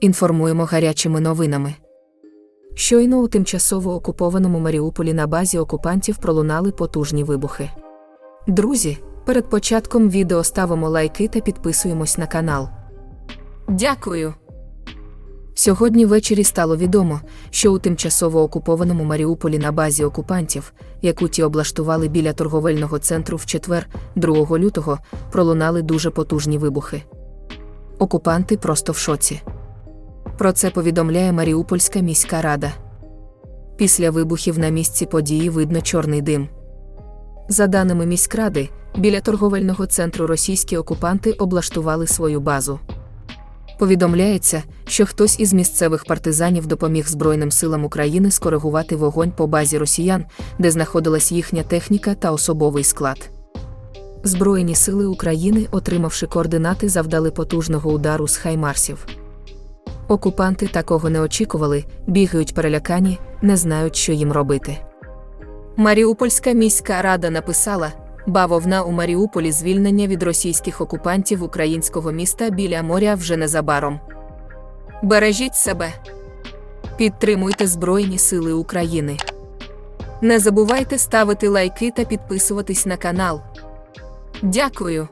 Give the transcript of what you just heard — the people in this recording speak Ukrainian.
Інформуємо гарячими новинами. Щойно у тимчасово окупованому Маріуполі на базі окупантів пролунали потужні вибухи. Друзі, перед початком відео ставимо лайки та підписуємось на канал. Дякую. Сьогодні ввечері стало відомо, що у тимчасово окупованому Маріуполі на базі окупантів, яку ті облаштували біля торговельного центру в четвер, 2 лютого, пролунали дуже потужні вибухи. Окупанти просто в шоці. Про це повідомляє Маріупольська міська рада. Після вибухів на місці події видно чорний дим. За даними міськради, біля торговельного центру російські окупанти облаштували свою базу. Повідомляється, що хтось із місцевих партизанів допоміг Збройним силам України скоригувати вогонь по базі росіян, де знаходилась їхня техніка та особовий склад. Збройні сили України, отримавши координати, завдали потужного удару з хаймарсів. Окупанти такого не очікували, бігають перелякані, не знають, що їм робити. Маріупольська міська рада написала: бавовна у Маріуполі звільнення від російських окупантів українського міста біля моря вже незабаром. Бережіть себе. Підтримуйте Збройні Сили України. Не забувайте ставити лайки та підписуватись на канал. Дякую.